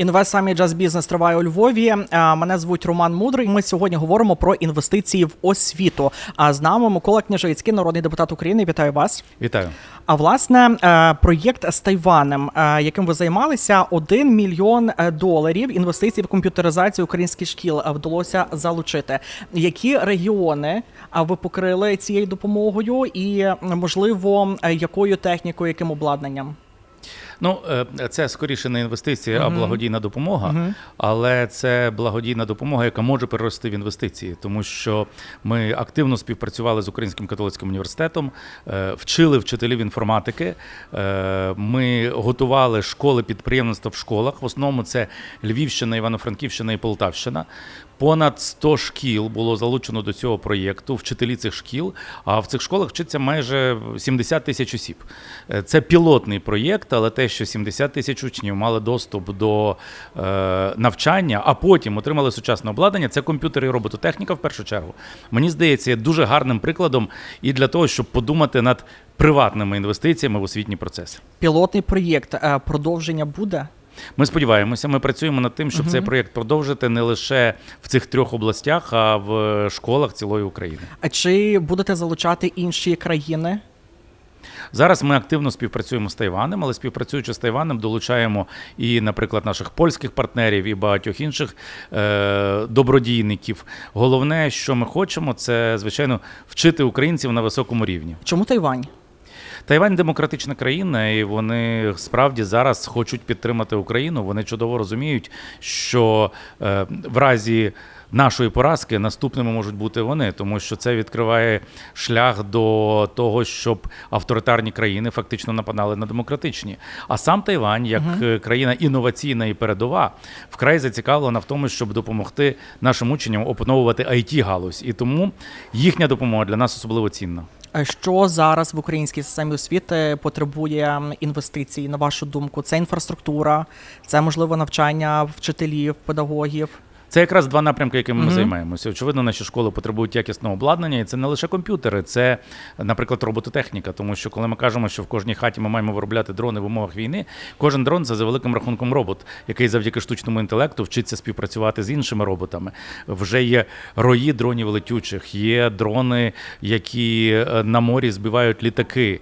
Інвест самі джаз бізнес триває у Львові. Е, Мене звуть Роман Мудрий. Ми сьогодні говоримо про інвестиції в освіту. А з нами Микола Княжицький, народний депутат України. Вітаю вас. Вітаю. А власне е, проєкт з Тайванем, е, яким ви займалися, 1 мільйон доларів інвестицій в комп'ютеризацію українських шкіл вдалося залучити. Які регіони ви покрили цією допомогою, і можливо, якою технікою, яким обладнанням? Ну, е, це скоріше не інвестиція, а благодійна допомога. Але це благодійна допомога, яка може перерости в інвестиції, тому що ми активно співпрацювали з Українським католицьким університетом, е, вчили вчителів інформатики. е, Ми готували школи підприємництва в школах. В основному це Львівщина, Івано-Франківщина і Полтавщина. Понад 100 шкіл було залучено до цього проєкту, вчителі цих шкіл. А в цих школах вчиться майже 70 тисяч осіб. Е, Це пілотний проєкт, але те, що 70 тисяч учнів мали доступ до е, навчання, а потім отримали сучасне обладнання, це комп'ютери і робототехніка в першу чергу. Мені здається, дуже гарним прикладом і для того, щоб подумати над приватними інвестиціями в освітній процес. Пілотний проєкт е, продовження буде. Ми сподіваємося, ми працюємо над тим, щоб цей проєкт продовжити не лише в цих трьох областях, а в школах цілої України. А чи будете залучати інші країни? Зараз ми активно співпрацюємо з Тайванем, але співпрацюючи з Тайванем, долучаємо і, наприклад, наших польських партнерів і багатьох інших е- добродійників. Головне, що ми хочемо, це звичайно вчити українців на високому рівні. Чому Тайвань? Тайвань демократична країна, і вони справді зараз хочуть підтримати Україну. Вони чудово розуміють, що е, в разі нашої поразки наступними можуть бути вони, тому що це відкриває шлях до того, щоб авторитарні країни фактично нападали на демократичні. А сам Тайвань, як е, країна інноваційна і передова, вкрай зацікавлена в тому, щоб допомогти нашим учням опановувати it галузь, і тому їхня допомога для нас особливо цінна. Е, Що зараз в українській системі освіти потребує інвестицій, на вашу думку? Це інфраструктура, це можливо навчання вчителів, педагогів. Це якраз два напрямки, якими ми займаємося. Очевидно, наші школи потребують якісного обладнання, і це не лише комп'ютери, це, наприклад, робототехніка. Тому що коли ми кажемо, що в кожній хаті ми маємо виробляти дрони в умовах війни, кожен дрон це за великим рахунком робот, який завдяки штучному інтелекту вчиться співпрацювати з іншими роботами. Вже є рої дронів летючих, є дрони, які е, на морі збивають літаки,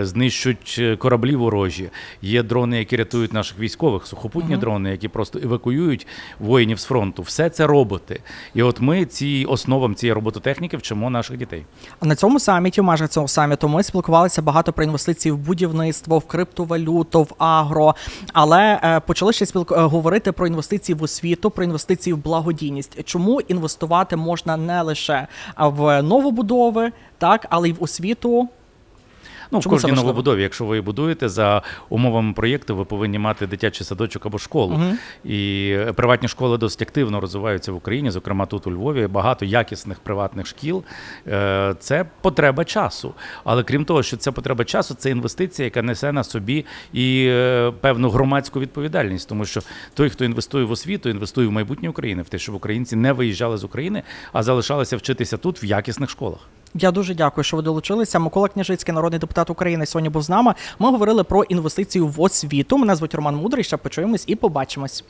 знищують е, кораблі ворожі. Є дрони, які рятують наших військових, сухопутні дрони, які просто евакуюють воїнів з фронту. Все це роботи. І от ми ці основам цієї робототехніки вчимо наших дітей. А На цьому саміті, межах цього саміту, ми спілкувалися багато про інвестиції в будівництво, в криптовалюту, в агро. Але е, почали ще спілк... е, говорити про інвестиції в освіту, про інвестиції в благодійність. Чому інвестувати можна не лише в новобудови, так, але й в освіту. Ну, в кожній новобудові, якщо ви будуєте за умовами проєкту, ви повинні мати дитячий садочок або школу. І е, приватні школи досить активно розвиваються в Україні, зокрема тут у Львові. Багато якісних приватних шкіл. Е, Це потреба часу. Але крім того, що це потреба часу, це інвестиція, яка несе на собі і е, певну громадську відповідальність, тому що той, хто інвестує в освіту, інвестує в майбутнє України, в те, щоб українці не виїжджали з України, а залишалися вчитися тут в якісних школах. Я дуже дякую, що ви долучилися. Микола Княжицький, народний депутат України, сьогодні був з нами. Ми говорили про інвестицію в освіту. Мене звуть Роман Мудрий. Ще почуємось і побачимось.